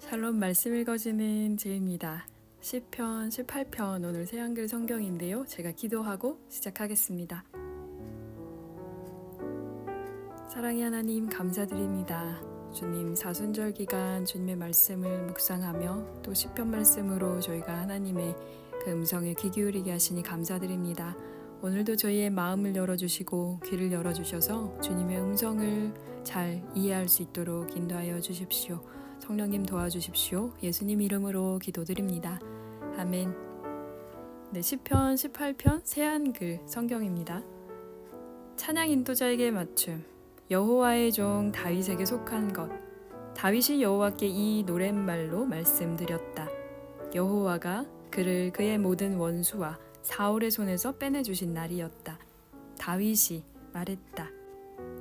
샬롬 말씀 읽어주는 제입니다. 시편 18편 오늘 새 한글 성경인데요. 제가 기도하고 시작하겠습니다. 사랑의 하나님 감사드립니다. 주님 사순절 기간 주님의 말씀을 묵상하며 또 시편 말씀으로 저희가 하나님의 그 음성에 귀 기울이게 하시니 감사드립니다. 오늘도 저희의 마음을 열어주시고 귀를 열어주셔서 주님의 음성을 잘 이해할 수 있도록 인도하여 주십시오. 성령님 도와주십시오. 예수님 이름으로 기도드립니다. 아멘. 네, 시편 18편 새한글 성경입니다. 찬양 인도자에게 맞춤. 여호와의 종 다윗에게 속한 것. 다윗이 여호와께 이 노랫말로 말씀드렸다. 여호와가 그를 그의 모든 원수와 사울의 손에서 빼내 주신 날이었다. 다윗이 말했다.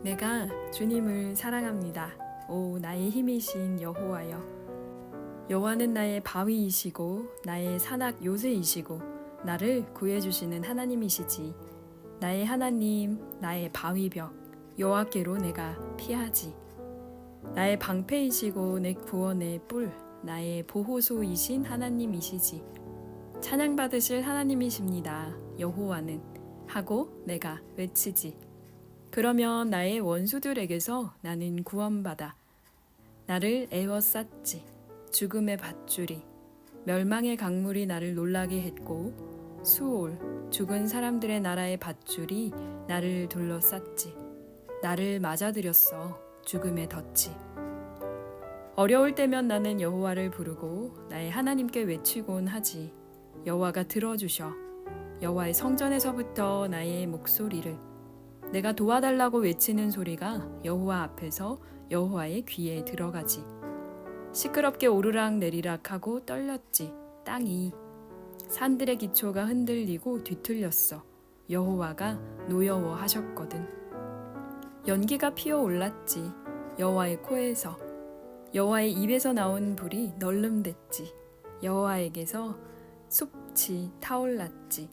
내가 주님을 사랑합니다. 오 나의 힘이신 여호와여. 여호와는 나의 바위이시고 나의 산악 요새이시고 나를 구해 주시는 하나님이시지. 나의 하나님 나의 바위벽 여호와께로 내가 피하지. 나의 방패이시고 내 구원의 뿔 나의 보호소이신 하나님이시지. 찬양 받으실 하나님이십니다 여호와는. 하고 내가 외치지. 그러면 나의 원수들에게서 나는 구원받아 나를 애워쌌지. 죽음의 밧줄이 멸망의 강물이 나를 놀라게 했고 수올 죽은 사람들의 나라의 밧줄이 나를 둘러쌌지. 나를 맞아들였어 죽음의 덫이. 어려울 때면 나는 여호와를 부르고 나의 하나님께 외치곤 하지. 여호와가 들어주셔. 여호와의 성전에서부터 나의 목소리를. 내가 도와달라고 외치는 소리가 여호와 앞에서 여호와의 귀에 들어가지. 시끄럽게 오르락 내리락 하고 떨렸지. 땅이 산들의 기초가 흔들리고 뒤틀렸어. 여호와가 노여워 하셨거든. 연기가 피어 올랐지. 여호와의 코에서 여호와의 입에서 나온 불이 널름댔지. 여호와에게서 숲이 타올랐지.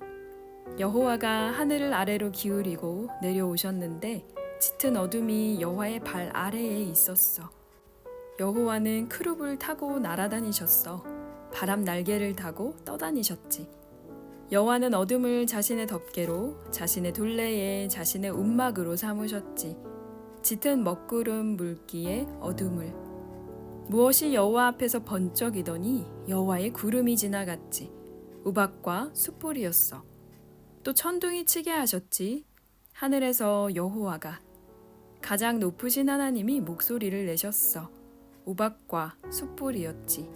여호와가 하늘을 아래로 기울이고 내려오셨는데 짙은 어둠이 여호와의 발 아래에 있었어. 여호와는 크룹을 타고 날아다니셨어. 바람 날개를 타고 떠다니셨지. 여호와는 어둠을 자신의 덮개로, 자신의 둘레에, 자신의 움막으로 삼으셨지. 짙은 먹구름 물기에 어둠을. 무엇이 여호와 앞에서 번쩍이더니 여호와의 구름이 지나갔지. 우박과 숯불이었어. 또 천둥이 치게 하셨지. 하늘에서 여호와가 가장 높으신 하나님이 목소리를 내셨어. 우박과 숯불이었지.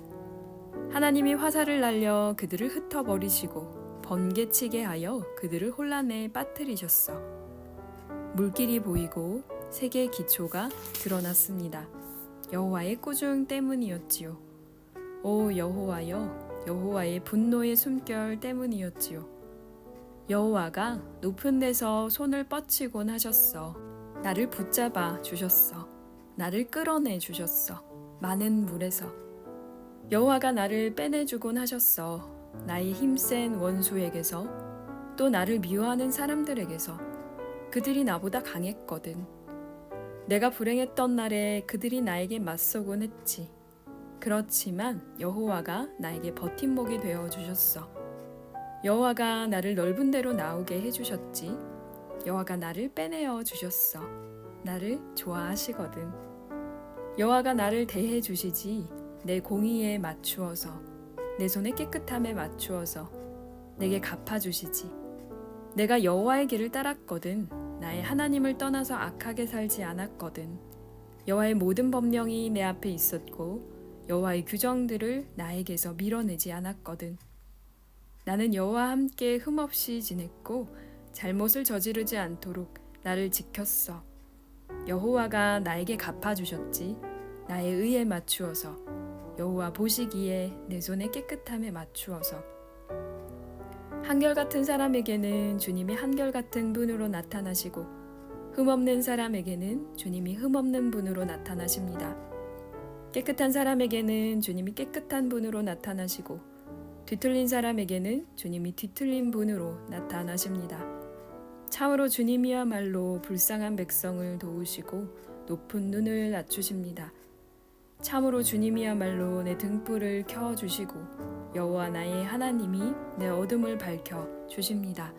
하나님이 화살을 날려 그들을 흩어버리시고 번개치게 하여 그들을 혼란에 빠뜨리셨어. 물길이 보이고 세계 기초가 드러났습니다. 여호와의 꾸중 때문이었지요. 오 여호와여, 여호와의 분노의 숨결 때문이었지요. 여호와가 높은 데서 손을 뻗치곤 하셨어. 나를 붙잡아 주셨어. 나를 끌어내 주셨어. 많은 물에서. 여호와가 나를 빼내주곤 하셨어. 나의 힘센 원수에게서 또 나를 미워하는 사람들에게서 그들이 나보다 강했거든. 내가 불행했던 날에 그들이 나에게 맞서곤 했지. 그렇지만 여호와가 나에게 버팀목이 되어 주셨어. 여호와가 나를 넓은 데로 나오게 해 주셨지. 여호와가 나를 빼내어 주셨어. 나를 좋아하시거든. 여호와가 나를 대해 주시지. 내 공의에 맞추어서 내 손의 깨끗함에 맞추어서 내게 갚아 주시지. 내가 여호와의 길을 따랐거든. 나의 하나님을 떠나서 악하게 살지 않았거든. 여호와의 모든 법령이 내 앞에 있었고 여호와의 규정들을 나에게서 밀어내지 않았거든. 나는 여호와 함께 흠없이 지냈고 잘못을 저지르지 않도록 나를 지켰어. 여호와가 나에게 갚아 주셨지. 나의 의에 맞추어서 여호와 보시기에 내 손의 깨끗함에 맞추어서 한결같은 사람에게는 주님이 한결같은 분으로 나타나시고 흠없는 사람에게는 주님이 흠없는 분으로 나타나십니다. 깨끗한 사람에게는 주님이 깨끗한 분으로 나타나시고 뒤틀린 사람에게는 주님이 뒤틀린 분으로 나타나십니다. 참으로 주님이야말로 불쌍한 백성을 도우시고 높은 눈을 낮추십니다. 참으로 주님이야말로 내 등불을 켜 주시고 여호와 나의 하나님이 내 어둠을 밝혀 주십니다.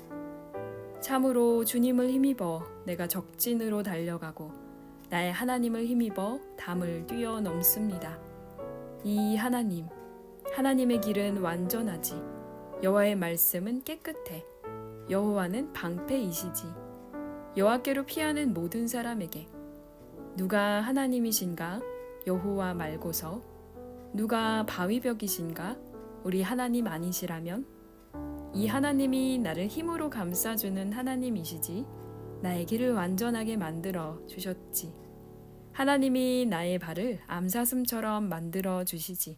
참으로 주님을 힘입어 내가 적진으로 달려가고 나의 하나님을 힘입어 담을 뛰어넘습니다. 이 하나님, 하나님의 길은 완전하지 여호와의 말씀은 깨끗해 여호와는 방패이시지. 여호와께로 피하는 모든 사람에게 누가 하나님이신가? 여호와 말고서 누가 바위벽이신가? 우리 하나님 아니시라면 이 하나님이 나를 힘으로 감싸주는 하나님이시지 나의 길을 완전하게 만들어 주셨지. 하나님이 나의 발을 암사슴처럼 만들어 주시지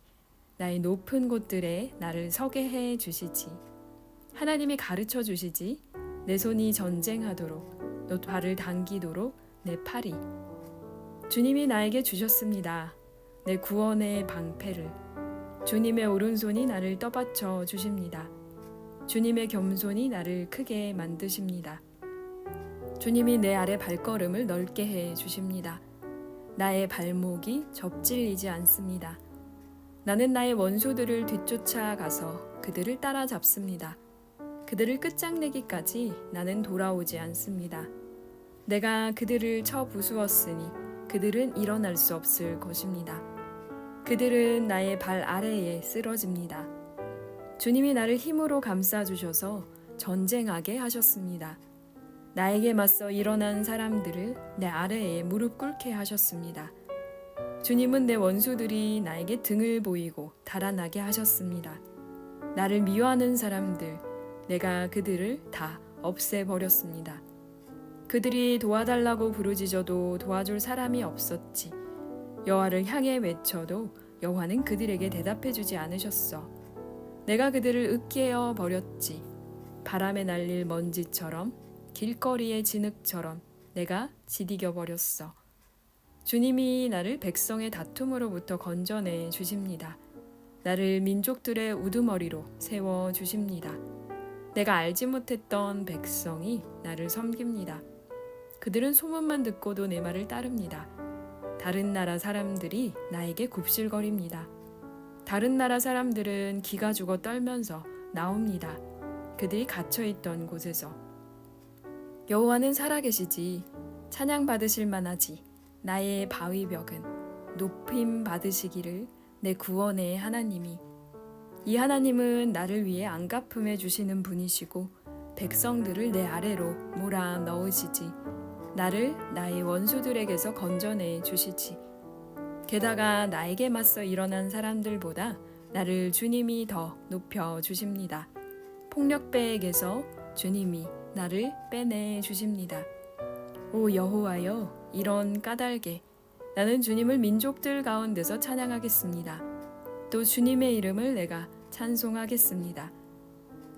나의 높은 곳들에 나를 서게 해 주시지 하나님이 가르쳐 주시지 내 손이 전쟁하도록 너 발을 당기도록 내 팔이 주님이 나에게 주셨습니다. 내 구원의 방패를 주님의 오른손이 나를 떠받쳐 주십니다. 주님의 겸손이 나를 크게 만드십니다. 주님이 내 아래 발걸음을 넓게 해 주십니다. 나의 발목이 접질리지 않습니다. 나는 나의 원수들을 뒤쫓아 가서 그들을 따라잡습니다. 그들을 끝장내기까지 나는 돌아오지 않습니다. 내가 그들을 쳐 부수었으니 그들은 일어날 수 없을 것입니다. 그들은 나의 발 아래에 쓰러집니다. 주님이 나를 힘으로 감싸 주셔서 전쟁하게 하셨습니다. 나에게 맞서 일어난 사람들을 내 아래에 무릎 꿇게 하셨습니다. 주님은 내 원수들이 나에게 등을 보이고 달아나게 하셨습니다. 나를 미워하는 사람들, 내가 그들을 다 없애버렸습니다. 그들이 도와달라고 부르짖어도 도와줄 사람이 없었지. 여호와를 향해 외쳐도 여호와는 그들에게 대답해주지 않으셨어. 내가 그들을 으깨어 버렸지. 바람에 날릴 먼지처럼 길거리의 진흙처럼 내가 지디겨 버렸어. 주님이 나를 백성의 다툼으로부터 건져내 주십니다. 나를 민족들의 우두머리로 세워 주십니다. 내가 알지 못했던 백성이 나를 섬깁니다. 그들은 소문만 듣고도 내 말을 따릅니다. 다른 나라 사람들이 나에게 굽실거립니다. 다른 나라 사람들은 기가 죽어 떨면서 나옵니다. 그들이 갇혀 있던 곳에서 여호와는 살아계시지 찬양 받으실 만하지 나의 바위벽은 높임 받으시기를 내 구원의 하나님이 이 하나님은 나를 위해 안 갚음해 주시는 분이시고 백성들을 내 아래로 몰아 넣으시지 나를 나의 원수들에게서 건져내 주시지 게다가 나에게 맞서 일어난 사람들보다 나를 주님이 더 높여 주십니다. 폭력배에게서 주님이 나를 빼내 주십니다. 오 여호와여 이런 까닭에 나는 주님을 민족들 가운데서 찬양하겠습니다. 또 주님의 이름을 내가 찬송하겠습니다.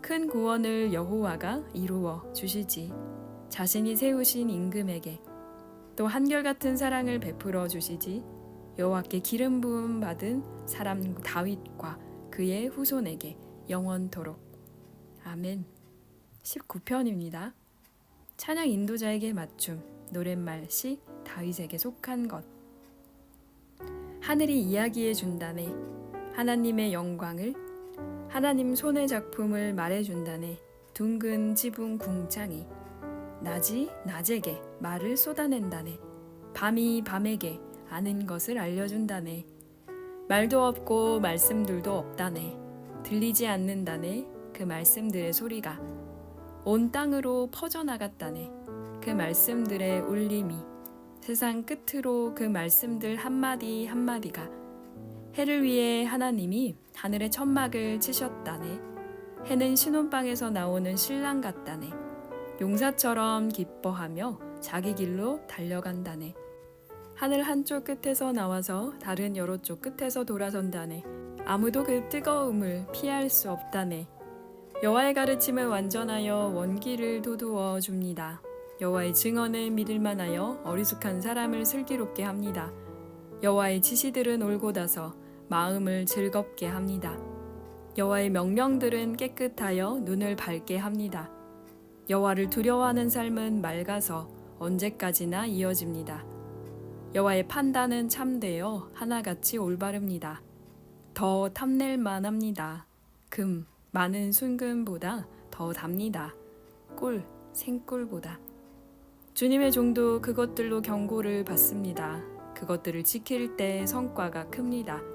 큰 구원을 여호와가 이루어 주시지 자신이 세우신 임금에게 또 한결같은 사랑을 베풀어 주시지 여호와께 기름 부음 받은 사람 다윗과 그의 후손에게 영원토록 아멘 19편입니다. 찬양 인도자에게 맞춤 노랫말 시 다윗에게 속한 것 하늘이 이야기해 준다네 하나님의 영광을 하나님 손의 작품을 말해 준다네. 둥근 지붕 궁창이 낮이 낮에게 말을 쏟아낸다네. 밤이 밤에게 아는 것을 알려준다네. 말도 없고 말씀들도 없다네. 들리지 않는다네. 그 말씀들의 소리가 온 땅으로 퍼져나갔다네. 그 말씀들의 울림이 세상 끝으로 그 말씀들 한마디 한마디가 해를 위해 하나님이 하늘의 천막을 치셨다네. 해는 신혼방에서 나오는 신랑 같다네. 용사처럼 기뻐하며 자기 길로 달려간다네. 하늘 한쪽 끝에서 나와서 다른 여러 쪽 끝에서 돌아선다네. 아무도 그 뜨거움을 피할 수 없다네. 여호와의 가르침을 완전하여 원기를 도두어 줍니다. 여호와의 증언을 믿을 만하여 어리숙한 사람을 슬기롭게 합니다. 여호와의 지시들은 올곧아서 마음을 즐겁게 합니다. 여호와의 명령들은 깨끗하여 눈을 밝게 합니다. 여호와를 두려워하는 삶은 맑아서 언제까지나 이어집니다. 여호와의 판단은 참되어 하나같이 올바릅니다. 더 탐낼 만 합니다. 금 많은 순금보다 더 답니다. 꿀 생꿀보다 주님의 종도 그것들로 경고를 받습니다. 그것들을 지킬 때 성과가 큽니다.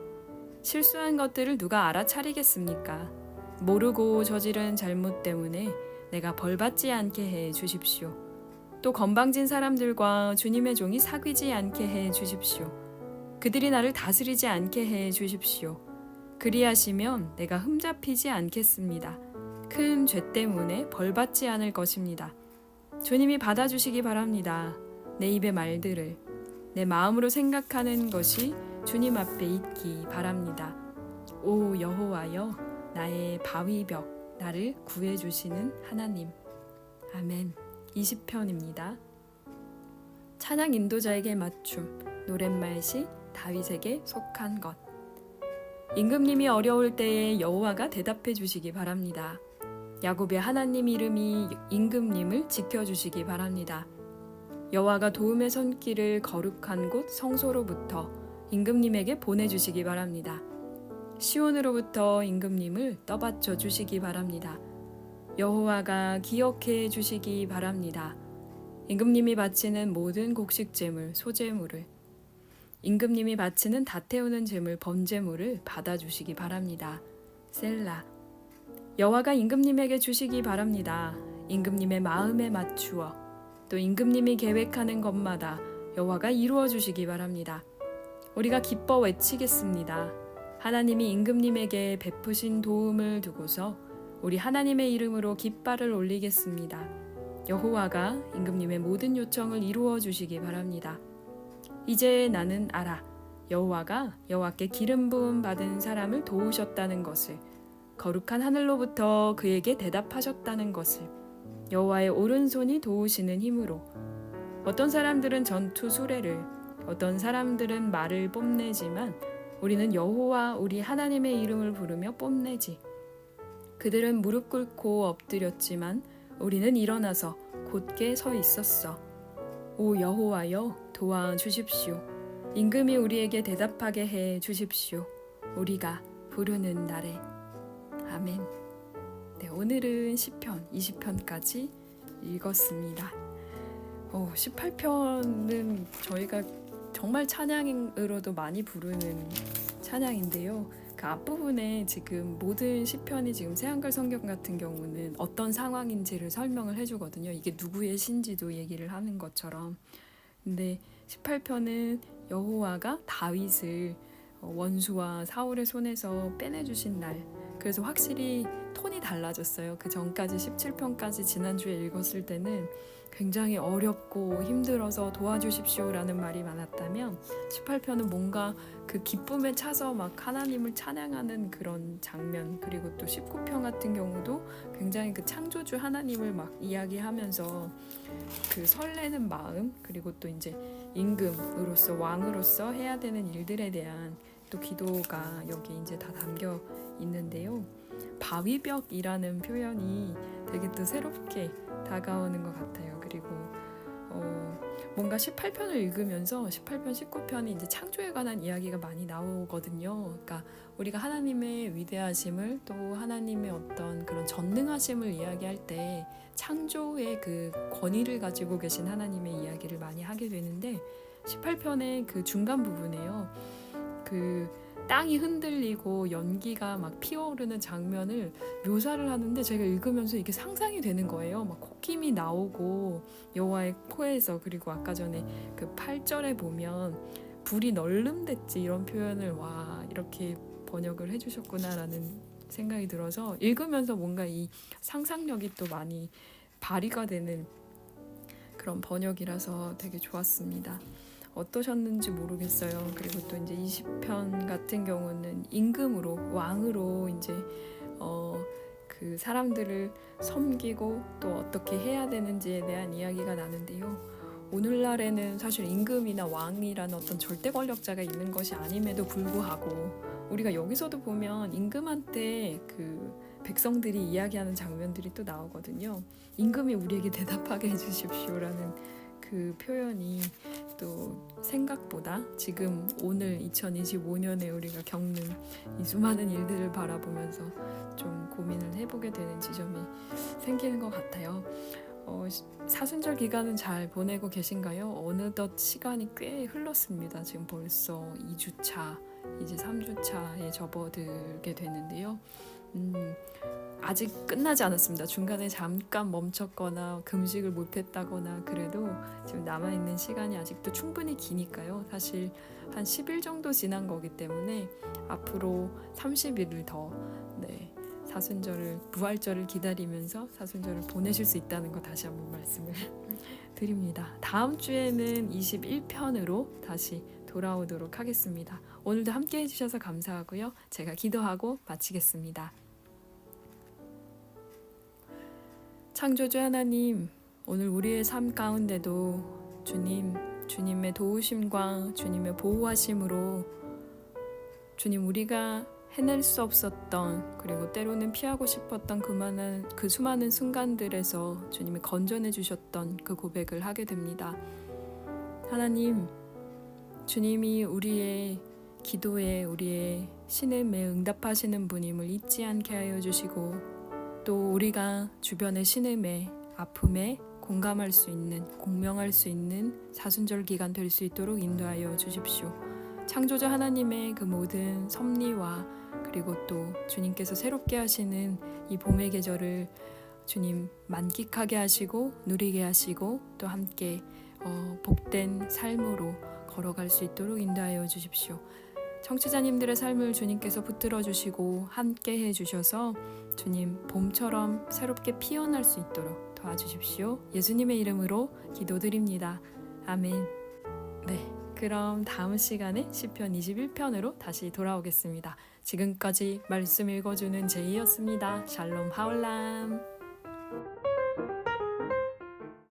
실수한 것들을 누가 알아차리겠습니까? 모르고 저지른 잘못 때문에 내가 벌받지 않게 해 주십시오. 또 건방진 사람들과 주님의 종이 사귀지 않게 해 주십시오. 그들이 나를 다스리지 않게 해 주십시오. 그리하시면 내가 흠잡히지 않겠습니다. 큰 죄 때문에 벌받지 않을 것입니다. 주님이 받아주시기 바랍니다. 내 입의 말들을 내 마음으로 생각하는 것이 주님 앞에 있기 바랍니다. 오 여호와여 나의 바위벽 나를 구해 주시는 하나님. 아멘. 20편입니다. 찬양 인도자에게 맞춤 노랫말 시 다윗에게 속한 것. 임금님이 어려울 때에 여호와가 대답해 주시기 바랍니다. 야곱의 하나님 이름이 임금님을 지켜 주시기 바랍니다. 여호와가 도움의 손길을 거룩한 곳 성소로부터 임금님에게 보내 주시기 바랍니다. 시온으로부터 임금님을 떠받쳐 주시기 바랍니다. 여호와가 기억해 주시기 바랍니다. 임금님이 바치는 모든 곡식 제물, 소제물을 임금님이 바치는 다 태우는 제물, 번제물을 받아 주시기 바랍니다. 셀라 여호와가 임금님에게 주시기 바랍니다. 임금님의 마음에 맞추어 또 임금님이 계획하는 것마다 여호와가 이루어 주시기 바랍니다. 우리가 기뻐 외치겠습니다. 하나님이 임금님에게 베푸신 도움을 두고서 우리 하나님의 이름으로 깃발을 올리겠습니다. 여호와가 임금님의 모든 요청을 이루어 주시기 바랍니다. 이제 나는 알아. 여호와가 여호와께 기름 부음 받은 사람을 도우셨다는 것을 거룩한 하늘로부터 그에게 대답하셨다는 것을 여호와의 오른손이 도우시는 힘으로 어떤 사람들은 전투 수레를 어떤 사람들은 말을 뽐내지만 우리는 여호와 우리 하나님의 이름을 부르며 뽐내지. 그들은 무릎 꿇고 엎드렸지만 우리는 일어나서 곧게 서 있었어. 오 여호와여 도와 주십시오. 임금이 우리에게 대답하게 해 주십시오. 우리가 부르는 날에. 아멘. 네, 오늘은 10편, 20편까지 읽었습니다. 어, 18편은 저희가 정말 찬양으로도 많이 부르는 찬양인데요. 그 앞부분에 지금 모든 시편이 지금 새한글 성경 같은 경우는 어떤 상황인지를 설명을 해주거든요. 이게 누구의 신지도 얘기를 하는 것처럼. 근데 18편은 여호와가 다윗을 어, 원수와 사울의 손에서 빼내주신 날 그래서 확실히 톤이 달라졌어요. 그 전까지 17편까지 지난주에 읽었을 때는 굉장히 어렵고 힘들어서 도와주십시오라는 말이 많았다면 18편은 뭔가 그 기쁨에 차서 막 하나님을 찬양하는 그런 장면 그리고 또 19편 같은 경우도 굉장히 그 창조주 하나님을 막 이야기하면서 그 설레는 마음 그리고 또 이제 임금으로서 왕으로서 해야 되는 일들에 대한 또 기도가 여기 이제 다 담겨 있는데요. 바위벽이라는 표현이 되게 또 새롭게 다가오는 것 같아요. 그리고 어, 뭔가 18편을 읽으면서 18편, 19편이 이제 창조에 관한 이야기가 많이 나오거든요. 그러니까 우리가 하나님의 위대하심을 또 하나님의 어떤 그런 전능하심을 이야기할 때 창조의 그 권위를 가지고 계신 하나님의 이야기를 많이 하게 되는데 18편의 그 중간 부분에요. 그 땅이 흔들리고 연기가 막 피어오르는 장면을 묘사를 하는데 제가 읽으면서 이게 상상이 되는 거예요. 막 코김이 나오고 여호와의 코에서 그리고 아까 전에 그 8절에 보면 불이 널름됐지 이런 표현을 와 이렇게 번역을 해주셨구나라는 생각이 들어서 읽으면서 뭔가 이 상상력이 또 많이 발휘가 되는 그런 번역이라서 되게 좋았습니다. 어떠셨는지 모르겠어요. 그리고 또 이제 20편 같은 경우는 임금으로 왕으로 이제 어 그 사람들을 섬기고 또 어떻게 해야 되는지에 대한 이야기가 나는데요. 오늘날에는 사실 임금이나 왕이라는 어떤 절대 권력자가 있는 것이 아님에도 불구하고 우리가 여기서도 보면 임금한테 그 백성들이 이야기하는 장면들이 또 나오거든요. 임금이 우리에게 대답하게 해주십시오라는 그 표현이 또 생각보다 지금 오늘 2025년에 우리가 겪는 이 수많은 일들을 바라보면서 좀 고민을 해보게 되는 지점이 생기는 것 같아요. 어, 시- 사순절 기간은 잘 보내고 계신가요? 어느덧 시간이 꽤 흘렀습니다. 지금 벌써 2주차, 이제 3주차에 접어들게 되는데요. 음, 아직 끝나지 않았습니다. 중간에 잠깐 멈췄거나 금식을 못했다거나 그래도 지금 남아있는 시간이 아직도 충분히 기니까요. 사실 한 10일 정도 지난 거기 때문에 앞으로 30일을 더 네, 사순절을 부활절을 기다리면서 사순절을 보내실 수 있다는 거 다시 한번 말씀을 드립니다. 다음 주에는 21편으로 다시 돌아오도록 하겠습니다. 오늘도 함께 해주셔서 감사하고요. 제가 기도하고 마치겠습니다. 창조주 하나님, 오늘 우리의 삶 가운데도 주님, 주님의 도우심과 주님의 보호하심으로 주님 우리가 해낼 수 없었던 그리고 때로는 피하고 싶었던 그만한 그 수많은 순간들에서 주님이 건져내 주셨던 그 고백을 하게 됩니다. 하나님, 주님이 우리의 기도에 우리의 신음에 응답하시는 분임을 잊지 않게 하여 주시고 또 우리가 주변의 신음에 아픔에 공감할 수 있는 공명할 수 있는 사순절 기간 될 수 있도록 인도하여 주십시오. 창조자 하나님의 그 모든 섭리와 그리고 또 주님께서 새롭게 하시는 이 봄의 계절을 주님 만끽하게 하시고 누리게 하시고 또 함께 어, 복된 삶으로 걸어갈 수 있도록 인도하여 주십시오. 청취자님들의 삶을 주님께서 붙들어 주시고 함께 해 주셔서 주님 봄처럼 새롭게 피어날 수 있도록 도와주십시오. 예수님의 이름으로 기도드립니다. 아멘. 네. 그럼 다음 시간에 시편 21편으로 다시 돌아오겠습니다. 지금까지 말씀 읽어주는 제이였습니다. 샬롬 하울람.